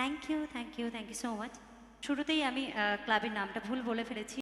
Thank you thank you thank you so much শুরুতেই আমি ক্লাবের নামটা ভুল বলে ফেলেছি।